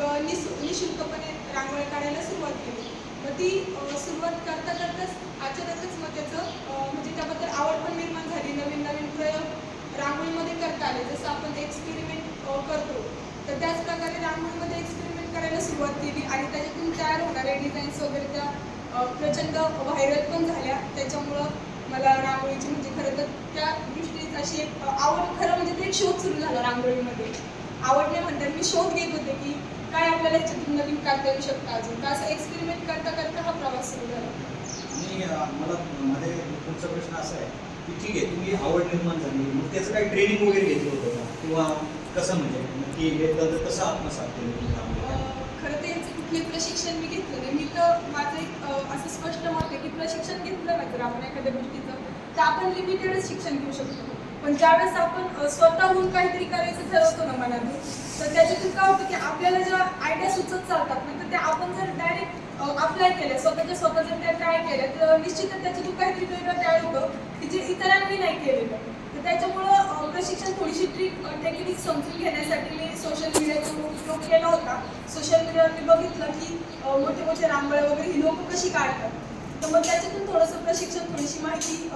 मग निस निशुल्कपणे रांगोळी काढायला सुरुवात केली. मग ती सुरुवात करता करताच अचानकच मग त्याचं म्हणजे त्याबद्दल आवड पण निर्माण झाली. नवीन नवीन प्रयोग रांगोळीमध्ये करता आले. जसं आपण एक्सपेरिमेंट करतो तर त्याच प्रकारे रांगोळीमध्ये एक्सपेरिमेंट करायला सुरुवात केली आणि त्याच्यातून तयार होणारे डिझाईन्स वगैरे त्या प्रचंड व्हायरल पण झाल्या. त्याच्यामुळं मला रांगोळीची म्हणजे खरं तर त्या दृष्टीने अशी एक आवड खरं म्हणजे ते एक शोध सुरू झाला रांगोळीमध्ये. आवड नाही म्हणतात मी शोध घेत होते की काय आपल्याला ह्याच्यातून नवीन करता येऊ शकतं अजून? तर असं एक्सपेरिमेंट करता करता हा प्रवास सुरू झाला? अं, मला मध्ये पुढचा प्रश्न असा आहे की ठीक आहे तुम्ही आवड निर्माण झाली मग त्याचं काही ट्रेनिंग वगैरे घेतलं होतं का? किंवा कसं म्हणजे नक्की हे तंत्र कसं आत्मसात केलं खरं तर ह्याचं कुठले प्रशिक्षण मी घेतलं नाही. मी तर माझं एक असं स्पष्ट मत आहे की प्रशिक्षण घेतलं ना जर आपण एखाद्या गोष्टीचं तर आपण लिमिटेडच शिक्षण घेऊ शकतो. पण ज्यावेळेस आपण स्वतःहून काहीतरी करायचं ठरवतो ना मनाने तर त्याच्यातून काय होतं की आपल्याला ज्या आयडिया सुचत चालतात ना तर त्या आपण जर डायरेक्ट अप्लाय केल्या स्वतःच्या स्वतः जर त्या ट्राय केल्या तर निश्चितच त्याच्यातून काहीतरी वेगळं तयार होतं की जे इतरांनी नाही केलेलं. तर त्याच्यामुळं प्रशिक्षण थोडीशी ट्रिक टेक्निक समजून घेण्यासाठी मी सोशल मीडियाचा उपयोग केला होता. सोशल मीडियावर मी बघितलं की मोठे मोठे रांगोळ्या वगैरे ही लोक कशी काढतात. तर मग त्याच्यातून थोडंसं प्रशिक्षण थोडीशी माहिती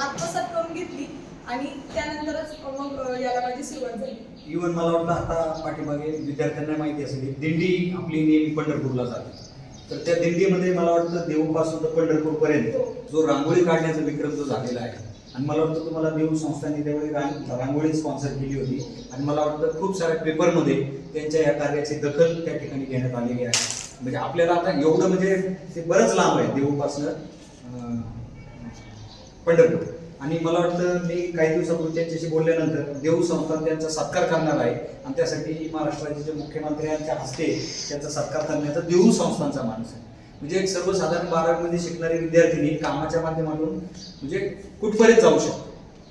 आत्मसात करून घेतली. आणि त्यानंतरच मग याला माझी सुरुवात झाली. इव्हन मला वाटतं आता पाठीमागे विद्यार्थ्यांना माहिती असेल की दिंडी आपली नेहमी पंढरपूरला जाते. तर त्या दिंडीमध्ये मला वाटतं देऊपासून तर पंढरपूरपर्यंत जो रांगोळी काढण्याचा विक्रम जो झालेला आहे. आणि मला वाटतं तुम्हाला देऊ संस्थांनी त्यावेळी रांग रांगोळी स्पॉन्सर केली होती. आणि मला वाटतं खूप साऱ्या पेपरमध्ये त्यांच्या या कार्याची दखल त्या ठिकाणी घेण्यात आलेली आहे. म्हणजे आपल्याला आता एवढं म्हणजे ते बरंच लांब आहे देऊपासनं पंढरपूर. आणि मला वाटतं मी काही दिवसापूर्वी त्यांच्याशी बोलल्यानंतर देऊ संस्थान त्यांचा सत्कार करणार आहे. आणि त्यासाठी महाराष्ट्राचे जे मुख्यमंत्र्यांच्या हस्ते त्यांचा सत्कार करण्याचा देऊ संस्थांचा माणूस आहे. म्हणजे एक सर्वसाधारण बारावीमध्ये शिकणारी विद्यार्थिनी कामाच्या माध्यमातून म्हणजे कुठपर्यंत जाऊ शकते?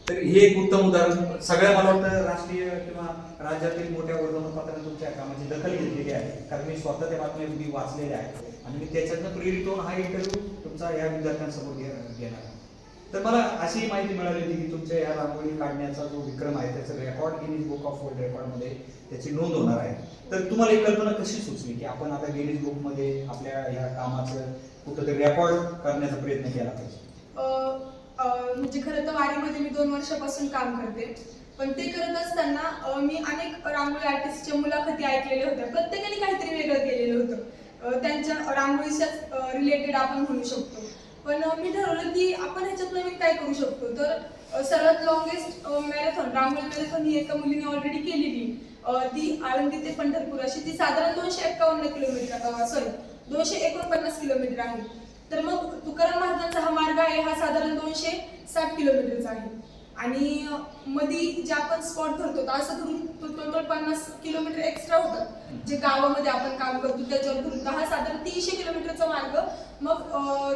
तर हे एक उत्तम उदाहरण सगळ्या मला वाटतं राष्ट्रीय किंवा राज्यातील मोठ्या वर्तमानपत्रांनी तुमच्या कामाची दखल घेतलेली आहे. कारण मी स्वतः त्या बातम्या मी वाचलेल्या आहेत. आणि मी त्याच्यातनं प्रेरित होऊन हा इंटरव्ह्यू तुमचा या विद्यार्थ्यांसमोर घेणार आहे. तर मला अशी माहिती मिळाली होती की तुमच्या या रांगोळी काढण्याचा जो विक्रम आहे त्याचं record Guinness book of world रेकॉर्डमध्ये त्याची नोंद होणार आहे. तर तुम्हाला ही कल्पना कशी सुचली की आपण आता गिनीज बुकमध्ये आपल्या या कामाचं कुठंतरी रेकॉर्ड करण्याचा प्रयत्न केला पाहिजे? म्हणजे खरं तर वारीमध्ये मी दोन वर्षापासून काम करते. पण ते करत असताना मी अनेक रांगोळी आर्टिस्टच्या मुलाखती ऐकलेल्या होत्या. प्रत्येकाने काहीतरी वेगळं केलेलं होतं. त्यांच्या रांगोळीच्याच रिलेटेड आपण म्हणू शकतो. पण मी ठरवलं की आपण ह्याच्यात नवीन काय करू शकतो? तर सर्वात लॉंगेस्ट मॅरेथॉन रांगोळी मॅरेथॉन ही एका मुलीने ऑलरेडी केलेली. ती आळंदी ते पंढरपूर. अशी ती साधारण दोनशे एक्कावन्न किलोमीटर सॉरी दोनशे एकोणपन्नास किलोमीटर आहे. तर मग तुकाराम महाराजांचा हा मार्ग आहे हा साधारण दोनशे साठ किलोमीटरचा आहे. आणि मधी जे आपण स्पॉट धरतो असं धरून तो टोटल पन्नास किलोमीटर एक्स्ट्रा होतात जे गावामध्ये आपण काम करतो त्याच्यावर धरून. हा साधारण तीनशे किलोमीटरचा मार्ग. मग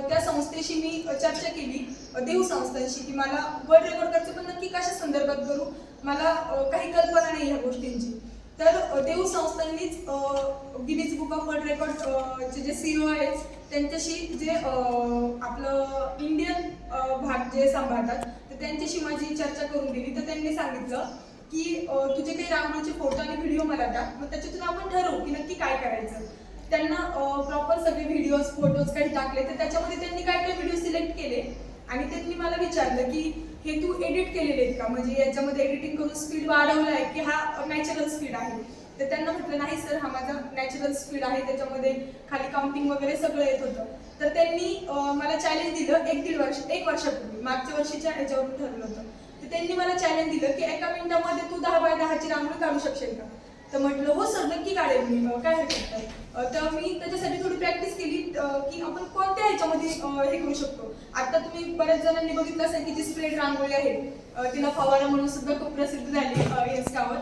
त्या संस्थेशी मी चर्चा केली. देऊ देव संस्थांशी की मला वर्ल्ड रेकॉर्ड करायचं पण नक्की कशा संदर्भात करू? मला काही कल्पना नाही ह्या गोष्टींची. तर देऊ संस्थांनीच Guinness book of world record चे जे सीओ आहेत त्यांच्याशी जे आपलं इंडियन भाग जे सांभाळतात तर त्यांच्याशी माझी चर्चा करून दिली. तर त्यांनी सांगितलं की तुझे काही रांगोळीचे फोटो आणि व्हिडिओ मला टाक. मग त्याच्यातून आपण ठरवू की नक्की काय करायचं. त्यांना प्रॉपर सगळे व्हिडिओज फोटोज काही टाकले तर त्याच्यामध्ये त्यांनी काय काय व्हिडिओ सिलेक्ट केले? आणि त्यांनी मला विचारलं की हे तू एडिट केलेले आहेत का? म्हणजे याच्यामध्ये एडिटिंग करून स्पीड वाढवलं आहे की हा नॅचरल स्पीड आहे? तर त्यांना म्हटलं नाही सर हा माझा नॅचरल स्पीड आहे. त्याच्यामध्ये खाली काउंटिंग वगैरे सगळं येत होतं. तर त्यांनी मला चॅलेंज दिलं एक दीड वर्ष एक वर्षापूर्वी. मागच्या वर्षीच्या ह्याच्यावरून ठरलं होतं. तर त्यांनी मला चॅलेंज दिलं की एका मिनिटामध्ये तू दहा बाय दहाची रांगोळी काढू शकशील का? तर म्हटलं हो सर नक्की काढेल मी. काय हरकत नाही. तर मी त्याच्यासाठी की आपण कोणत्या ह्याच्यामध्ये हे करू शकतो? आता तुम्ही बऱ्याच जणांनी बघितलं असेल की जी स्प्रेड रांगोळी आहे तिला फवारा म्हणून सुद्धा खूप प्रसिद्ध झाली इन्स्टावर.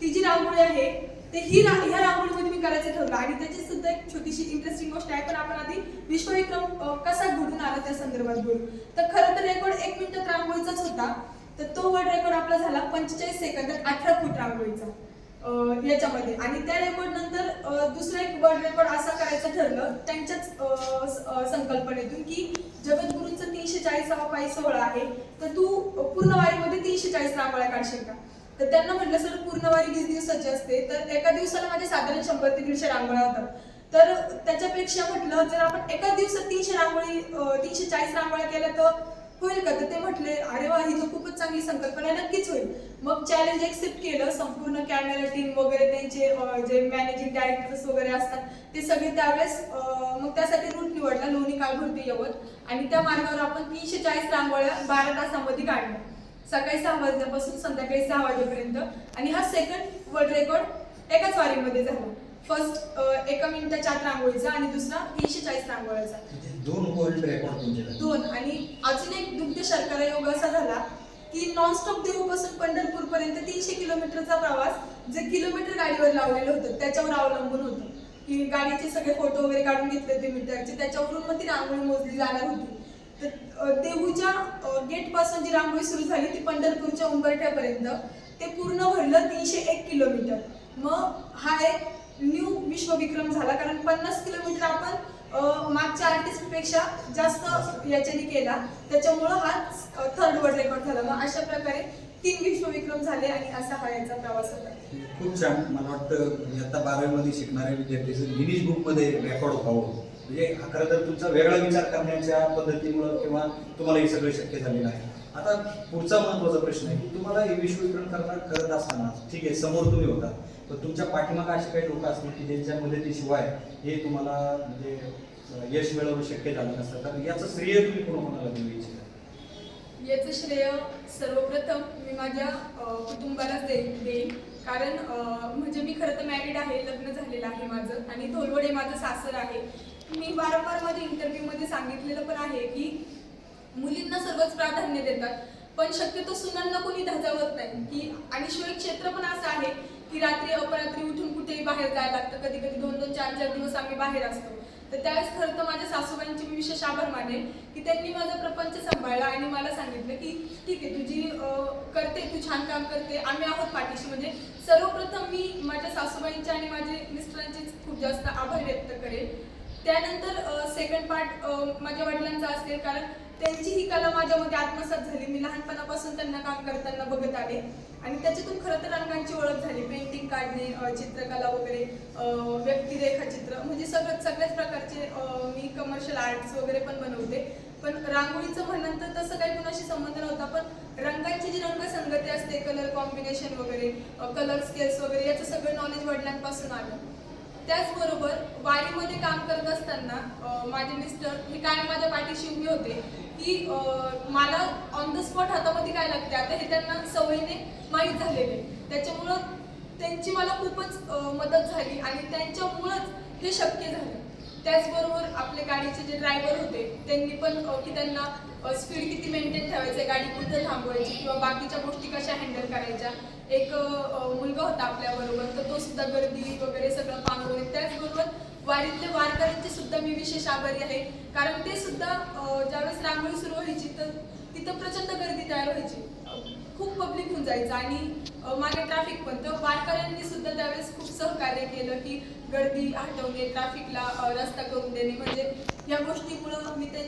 ती जी रांगोळी आहे ते ही रा ह्या रांगोळीमध्ये मी करायचं ठरलं आणि त्याची सुद्धा एक छोटीशी इंटरेस्टिंग गोष्ट आहे पण आपण आधी विश्वविक्रम कसा घडून आला त्या संदर्भात बोलू. तर खरं तर रेकॉर्ड एक मिनिटात रांगोळीचाच होता तर तो वर्ल्ड रेकॉर्ड आपला झाला पंचेचाळीस सेकंदात अठरा फूट रांगोळीचा. याच्यामध्ये. आणि त्या रेकॉर्ड नंतर दुसरा एक वर्ल्ड रेकॉर्ड असा करायचं ठरलं त्यांच्याच अं, संकल्पनेतून की जगद्गुरूंचं तीनशे चाळीसावा पायी सोहळा आहे तर तू पूर्ण वारीमध्ये तीनशे चाळीस रांगोळ्या काढशील का? तर त्यांना म्हटलं सर पूर्ण वारी वीस दिवसाची असते. तर एका दिवसाला माझे साधारण शंभर ते दीडशे रांगोळ्या होतात. तर त्याच्यापेक्षा म्हटलं जर आपण एका दिवसात तीनशे रांगोळी तीनशे चाळीस रांगोळ्या केल्या तर होईल का? तर ते म्हटले अरे वा ही तर खूपच चांगली संकल्पना नक्कीच होईल. मग चॅलेंज एक्सेप्ट केलं संपूर्ण कॅमेरा टीम वगैरे त्यांचे जे मॅनेजिंग डायरेक्टर्स वगैरे असतात ते सगळे त्यावेळेस मग त्यासाठी रूट निवडला लोणी काळभोरती यवत. आणि त्या मार्गावर आपण तीनशे चाळीस रांगोळ्या बारा तासामध्ये काढल्या. सकाळी सहा वाजल्यापासून संध्याकाळी सहा वाजेपर्यंत. आणि हा सेकंड वर्ल्ड रेकॉर्ड एकाच वारीमध्ये झाला. फर्स्ट एका मिनिटाच्या आत रांगोळीचा आणि दुसरा तीनशे चाळीस रांगोळ्याचा. म्हणजे दोन वर्ल्ड रेकॉर्ड तुमचे झाले. दोन. आणि अजून एक दुग्ध शर्करा योग असा झाला. की नॉनस्टॉप देहूपासून पंढरपूर पर्यंत तीनशे किलोमीटरचा प्रवास जे किलोमीटर गाडीवर लावलेलं होतं त्याच्यावर अवलंबून होतं. की गाडीचे सगळे फोटो वगैरे काढून घेतले होते मीटरचे त्याच्यावरून मग ती रांगोळी मोजली जाणार होती. तर देहूच्या गेटपासून जी रांगोळी सुरू झाली ती पंढरपूरच्या उंबरठ्यापर्यंत ते पूर्ण भरलं तीनशे एक किलोमीटर. मग हा एक न्यू विश्वविक्रम झाला. कारण पन्नास किलोमीटर आपण मागच्या आर्टिस्टपेक्षा जास्त याच्याने केला. त्याच्यामुळं हा थर्ड वर्ल्ड रेकॉर्ड झाला. मग अशा प्रकारे तीन विश्वविक्रम झाले आणि असा हा याचा प्रवास होता. खूप छान. मला वाटतं इयत्ता बारावीमध्ये शिकणाऱ्या विद्यार्थ्यांचं गिनीज बुकमध्ये रेकॉर्ड व्हावं म्हणजे खरं तर तुमचा वेगळा विचार करण्याच्या पद्धतीमुळं किंवा तुम्हाला हे सगळं शक्य झालेलं आहे. आता पुढचा महत्त्वाचा प्रश्न आहे की तुम्हाला हे विश्वविक्रम करणार करत असताना ठीक आहे समोर तुम्ही होता. तर तुमच्या पाठीमागे असे काही लोक असतील की ज्यांच्या मदतीशिवाय हे तुम्हाला म्हणजे यश मिळवणं शक्य झालं नसतं. तर याचं श्रेय तुम्ही कोणाकोणाला देऊ इच्छिता? याचं श्रेय सर्वप्रथम मी माझ्या कुटुंबालाच दे देईन. कारण म्हणजे मी खरं तर मॅरिड आहे लग्न झालेलं आहे माझं आणि धोलवडे माझं सासर आहे. मी वारंवार माझ्या इंटरव्ह्यूमध्ये सांगितलेलं पण आहे की मुलींना सर्वच प्राधान्य देतात. पण शक्यतो सुनांना कोणी धजावत नाही. की आणि शिवाय क्षेत्र पण असं आहे की रात्री अपरात्री उठून कुठेही बाहेर जायला लागतं. कधी कधी दोन दोन चार चार दिवस आम्ही बाहेर असतो. तर त्यावेळेस खरं तर माझ्या सासूबाईंचे मी विशेष आभार मानेन की त्यांनी माझा प्रपंच सांभाळला आणि मला सांगितलं की ठीक आहे तुझी करते तू छान काम करते आम्ही आहोत पाठीशी. म्हणजे सर्वप्रथम मी माझ्या सासूबाईंचे आणि माझे मिस्टरांचे खूप जास्त आभार व्यक्त करेन. त्यानंतर सेकंड पार्ट माझ्या वडिलांचा असेल कारण त्यांची ही कला माझ्यामध्ये आत्मसात झाली. मी लहानपणापासून त्यांना काम करताना बघत आले. आणि त्याच्यातून खरं तर रंगांची ओळख झाली. पेंटिंग काढणे चित्रकला वगैरे व्यक्तिरेखाचित्र म्हणजे सगळं सगळ्याच प्रकारचे मी कमर्शियल आर्ट्स वगैरे पण बनवते. पण रांगोळीचं म्हणाल तर तसं काही कुणाशी संबंध नव्हता पण रंगांची जी रंगसंगती असते कलर कॉम्बिनेशन वगैरे कलर स्केल्स वगैरे याचं सगळं नॉलेज वडिलांपासून आलं. त्याचबरोबर वारीमध्ये काम करत असताना माझे मिस्टर हे काय माझ्या पाठीशी उभे होते की मला ऑन द स्पॉट हातामध्ये काय लागते आता हे त्यांना सवयीने माहीत झालेले. त्याच्यामुळं त्यांची मला खूपच मदत झाली आणि त्यांच्यामुळंच हे शक्य झालं. त्याचबरोबर आपले गाडीचे जे ड्रायव्हर होते त्यांनी पण की त्यांना स्पीड किती मेंटेन ठेवायचं गाडी कुठं थांबवायची किंवा बाकीच्या गोष्टी कशा हँडल करायच्या. एक मुलगा होता आपल्या बरोबर तर तो सुद्धा गर्दी वगैरे सगळं पांगवणे त्याचबरोबर वारीतले वारकऱ्यांचे सुद्धा मी विशेष आभारी आहे. कारण ते सुद्धा ज्यावेळेस रांगोळी सुरू व्हायची तर तिथं प्रचंड गर्दी तयार व्हायची. खूप पब्लिक होऊन जायचं आणि मागे ट्रॅफिक पण. तर वारकऱ्यांनी सुद्धा त्यावेळेस खूप सहकार्य केलं की गर्दी हटवणे ट्रॅफिकला रस्ता करून देणे. म्हणजे या गोष्टीमुळं मी